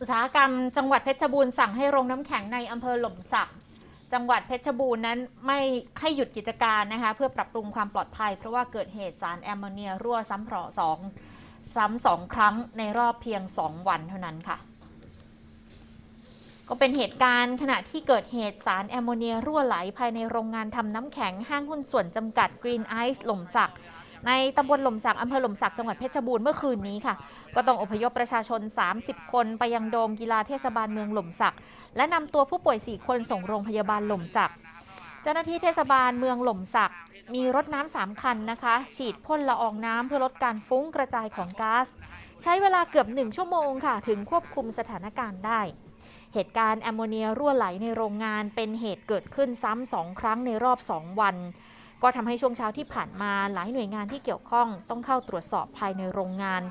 อุตสาหกรรมจังหวัดเพชรบูรณ์สั่งให้โรงน้ำแข็งในอำเภอหล่มสักจังหวัดเพชรบูรณ์นั้นไม่ให้หยุดกิจการนะคะเพื่อปรับปรุงความปลอดภัย เพราะว่าเกิดเหตุสารแอมโมเนียรั่วซ้ำเพราะสองซ้ำสองครั้งในรอบเพียง 2 วันเท่านั้นค่ะ ก็เป็นเหตุการณ์ขณะที่เกิดเหตุสารแอมโมเนียรั่วไหลภายในโรงงานทำน้ำแข็งห้างหุ้นส่วนจำกัด Green Ice หล่มสัก ในตำบลหล่มสักอำเภอหล่มสักจังหวัดเพชรบูรณ์เมื่อคืนนี้ค่ะ ก็ต้องอพยพประชาชน 30 คนไปยังโดมกีฬาเทศบาลเมืองหล่มสัก และนำตัวผู้ป่วย 4 คนส่งโรงพยาบาลหล่มสัก เจ้าหน้าที่เทศบาลเมืองหล่มสัก มีรถน้ำสามคันนะคะ ฉีดพ่นละอองน้ำเพื่อลดการฟุ้งกระจายของก๊าซใช้เวลาเกือบหนึ่งชั่วโมงค่ะ ถึงควบคุมสถานการณ์ได้ เหตุการณ์แอมโมเนียรั่วไหลในโรงงานเป็นเหตุเกิดขึ้นซ้ำสองครั้งในรอบ2วัน ก็ทำให้ช่วงเช้าที่ผ่านมาหลายหน่วยงานที่เกี่ยวข้องต้องเข้าตรวจสอบภายในโรงงาน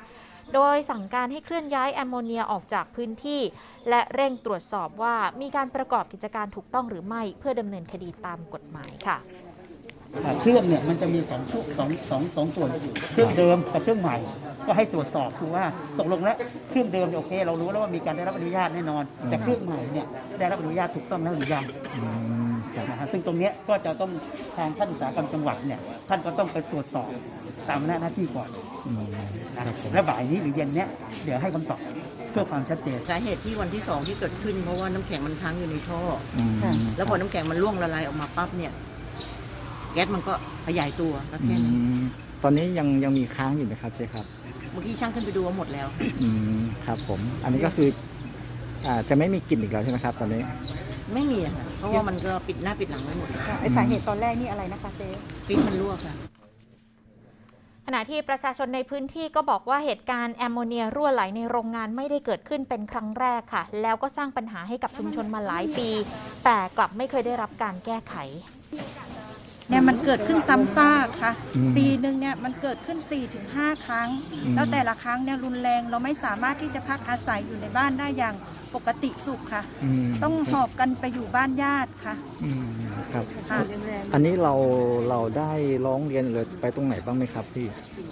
โดยสั่งการให้เคลื่อนย้ายแอมโมเนียออกจากพื้นที่ และเร่งตรวจสอบว่ามีการประกอบกิจการถูกต้องหรือไม่เพื่อดำเนินคดีตามกฎหมายค่ะเครื่องเนี่ยมันจะมีสองชุดสองสองสองส่วนเครื่องเดิมกับเครื่องใหม่ ก็ให้ตรวจสอบคือว่าตกลงแล้วเครื่องเดิมโอเค เรารู้แล้วว่ามีการได้รับอนุญาตแน่นอน แต่เครื่องใหม่เนี่ยได้รับอนุญาตถูกต้องแล้วหรือยัง นะฮะซึ่งตรงเนี้ยก็จะต้องทางท่านอุตสาหกรรมจังหวัดเนี่ยท่านก็ต้องไปตรวจสอบตามหน้าที่ก่อนอืมนะครับและบ่ายนี้หรือเย็นเนี้ยเดี๋ยวให้คำตอบเพื่อความชัดเจนสาเหตุที่วันที่สองที่เกิดขึ้นเพราะว่าน้ำแข็งมันค้างอยู่ในท่ออืมแล้วพอน้ำแข็งมันร่วงละลายออกมาปั๊บเนี่ย แก๊สมันก็ขยายตัวก็อืแค่นั้นมตอนนี้ยังยังมีค้างอยู่ไหมครับเจ๊ครับเมื่อกี้ช่างขึ้นไปดูว่าหมดแล้ว อืมครับผม อันนี้ก็คือ อ่าจะไม่มีกลิ่นอีกแล้วใช่ไหมครับ ตอนนี้ ไม่มีอะค่ะ เพราะว่ามันก็ปิดหน้าปิดหลังไว้หมดแล้วไอสาเหตุตอนแรกนี่อะไรนะคะเจ๊ฟิตมันรั่วค่ะขณะที่ประชาชนในพื้นที่ก็บอกว่าเหตุการณ์แอมโมเนียรั่วไหลในโรงงานไม่ได้เกิดขึ้นเป็นครั้งแรกค่ะ แล้วก็สร้างปัญหาให้กับชุมชนมาหลายปี แต่กลับไม่เคยได้รับการแก้ไขเนี่ยมันเกิดขึ้นซ้ำซากค่ะอืมปีหนึ่งเนี่ยมันเกิดขึ้น 4-5 ครั้งอืมแล้วแต่ละครั้งเนี่ยรุนแรงเราไม่สามารถที่จะพักอาศัยอยู่ในบ้านได้อย่าง ปกติสุขค่ะมต้องหอบกันไปอยู่บ้านญาติค่ะ อืมครับ ค่ะ อันนี้เราเราได้ร้องเรียนหรือไปตรงไหนบ้างไหมครับพี่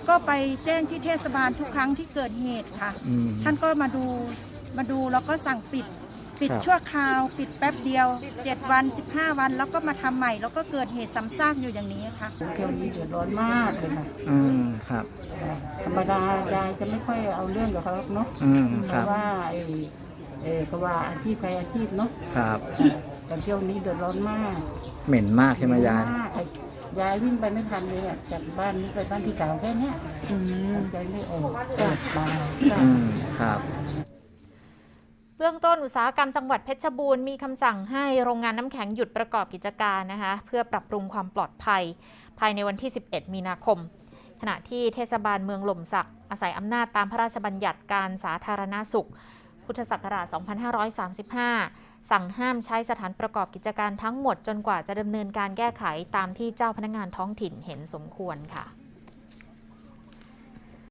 ก็ไปแจ้งที่เทศบาลทุกครั้งที่เกิดเหตุค่ะ อืม ท่านก็มาดูมาดูแล้วก็สั่งปิด ปิดครับ ชั่วคราว ปิดแป๊บเดียว 7 วัน 15 วัน แล้วก็มาทำใหม่ แล้วก็เกิดเหตุซ้ำซากอยู่อย่างนี้ค่ะเที่ยวนี้เดือดร้อนมากเลยค่ะอืมครับธรรมดายายจะไม่ค่อยเอาเรื่องกับเขาหรอกเนาะอืมคเพรับ ราะว่าไอ้ เออก็ว่าอาชีพใครอาชีพเนาะครับแต่เที่ยวนี้เดือดร้อนมากเหม็นมากใช่ไหมยายมากไอ้ยายวิ่งไปไม่ทันเลยอะจากบ้านนี้ไปบ้านที่เก่าแค่เนี้ยหายใจไม่ออกกลับมาอืมครับ เบื้องต้นอุตสาหกรรมจังหวัดเพชรบูรณ์มีคำสั่งให้โรงงานน้ำแข็งหยุดประกอบกิจการนะคะ เพื่อปรับปรุงความปลอดภัย ภายในวันที่ 11 มีนาคม ขณะที่เทศบาลเมืองหล่มสัก อาศัยอำนาจตามพระราชบัญญัติการสาธารณสุข พุทธศักราช 2535 สั่งห้ามใช้สถานประกอบกิจการทั้งหมดจนกว่าจะดำเนินการแก้ไขตามที่เจ้าพนักงานท้องถิ่นเห็นสมควรค่ะ